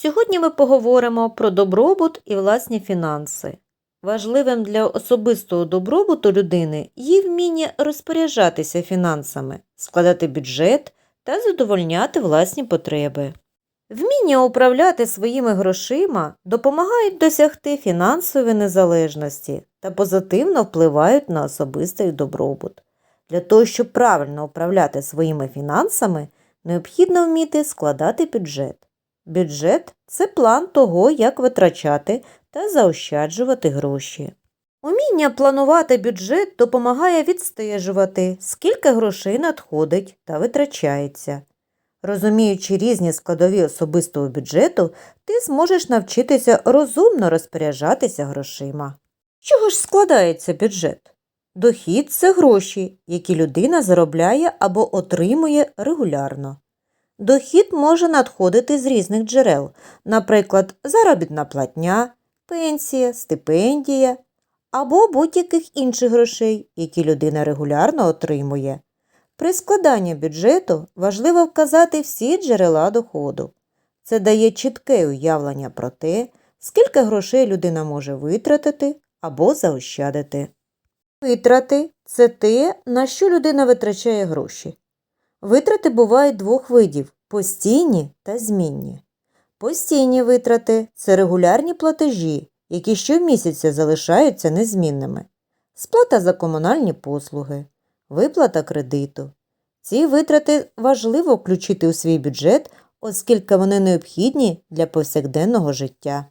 Сьогодні ми поговоримо про добробут і власні фінанси. Важливим для особистого добробуту людини є вміння розпоряджатися фінансами, складати бюджет та задовольняти власні потреби. Вміння управляти своїми грошима допомагають досягти фінансової незалежності та позитивно впливають на особистий добробут. Для того, щоб правильно управляти своїми фінансами, необхідно вміти складати бюджет. Бюджет це план того, як витрачати та заощаджувати гроші. Уміння планувати бюджет допомагає відстежувати, скільки грошей надходить та витрачається. Розуміючи різні складові особистого бюджету, ти зможеш навчитися розумно розпоряджатися грошима. Чого ж складається бюджет? Дохід це гроші, які людина заробляє або отримує регулярно. Дохід може надходити з різних джерел, наприклад, заробітна платня, пенсія, стипендія або будь-яких інших грошей, які людина регулярно отримує. При складанні бюджету важливо вказати всі джерела доходу. Це дає чітке уявлення про те, скільки грошей людина може витратити або заощадити. Витрати це те, на що людина витрачає гроші. Витрати бувають двох видів постійні та змінні. Постійні витрати це регулярні платежі, які щомісяця залишаються незмінними. Сплата за комунальні послуги, виплата кредиту. Ці витрати важливо включити у свій бюджет, оскільки вони необхідні для повсякденного життя.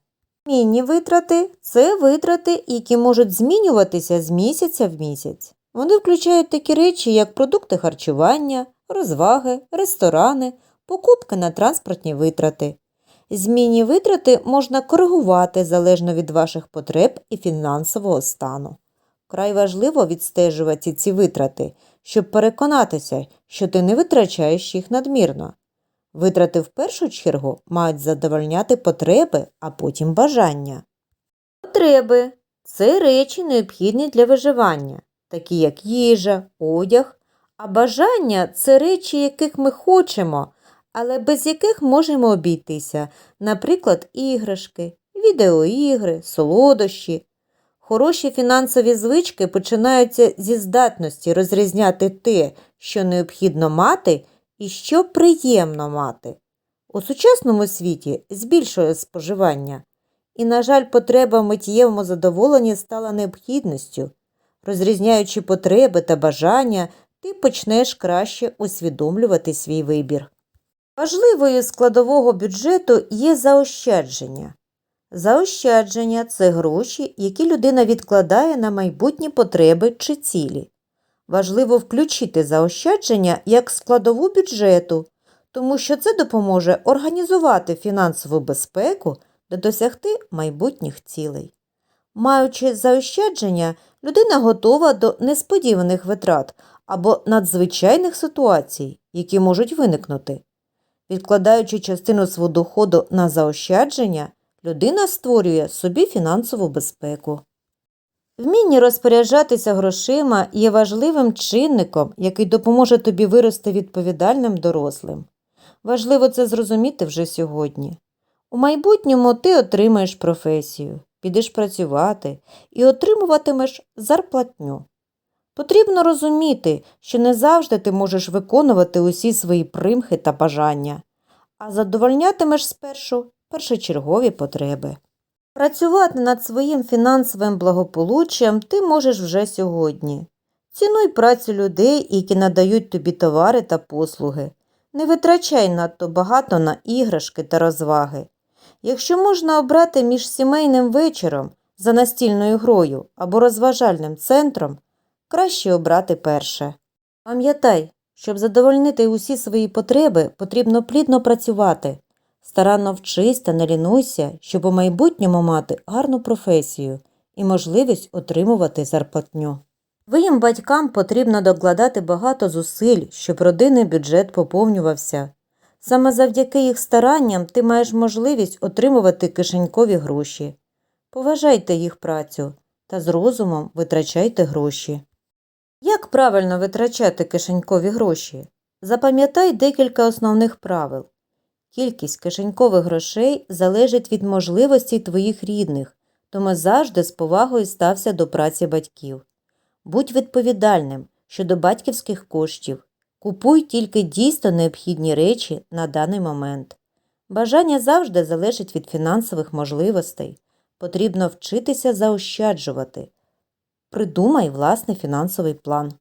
Змінні витрати це витрати, які можуть змінюватися з місяця в місяць. Вони включають такі речі, як продукти харчування, розваги, ресторани, покупки на транспортні витрати. Змінні витрати можна коригувати залежно від ваших потреб і фінансового стану. Край важливо відстежувати ці витрати, щоб переконатися, що ти не витрачаєш їх надмірно. Витрати в першу чергу мають задовольняти потреби, а потім бажання. Потреби це речі, необхідні для виживання, такі як їжа, одяг, а бажання це речі, яких ми хочемо, але без яких можемо обійтися, наприклад, іграшки, відеоігри, солодощі. Хороші фінансові звички починаються зі здатності розрізняти те, що необхідно мати, і що приємно мати. У сучасному світі збільшує споживання, і, на жаль, потреба в миттєвому задоволенні стала необхідністю. Розрізняючи потреби та бажання, ти почнеш краще усвідомлювати свій вибір. Важливою складового бюджету є заощадження. Заощадження це гроші, які людина відкладає на майбутні потреби чи цілі. Важливо включити заощадження як складову бюджету, тому що це допоможе організувати фінансову безпеку та досягти майбутніх цілей. Маючи заощадження, людина готова до несподіваних витрат або надзвичайних ситуацій, які можуть виникнути. Відкладаючи частину свого доходу на заощадження, людина створює собі фінансову безпеку. Вміння розпоряджатися грошима є важливим чинником, який допоможе тобі вирости відповідальним дорослим. Важливо це зрозуміти вже сьогодні. У майбутньому ти отримаєш професію, підеш працювати і отримуватимеш зарплатню. Потрібно розуміти, що не завжди ти можеш виконувати усі свої примхи та бажання, а задовольнятимеш спершу першочергові потреби. Працювати над своїм фінансовим благополуччям ти можеш вже сьогодні. Цінуй працю людей, які надають тобі товари та послуги. Не витрачай надто багато на іграшки та розваги. Якщо можна обрати між сімейним вечором за настільною грою або розважальним центром, краще обрати перше. Пам'ятай, щоб задовольнити усі свої потреби, потрібно плідно працювати. Старанно вчись та не лінуйся, щоб у майбутньому мати гарну професію і можливість отримувати зарплатню. Твоїм батькам потрібно докладати багато зусиль, щоб родинний бюджет поповнювався. Саме завдяки їх старанням ти маєш можливість отримувати кишенькові гроші. Поважайте їх працю та з розумом витрачайте гроші. Як правильно витрачати кишенькові гроші? Запам'ятай декілька основних правил. Кількість кишенькових грошей залежить від можливостей твоїх рідних, тому завжди з повагою стався до праці батьків. Будь відповідальним щодо батьківських коштів. Купуй тільки дійсно необхідні речі на даний момент. Бажання завжди залежить від фінансових можливостей. Потрібно вчитися заощаджувати. Придумай власний фінансовий план.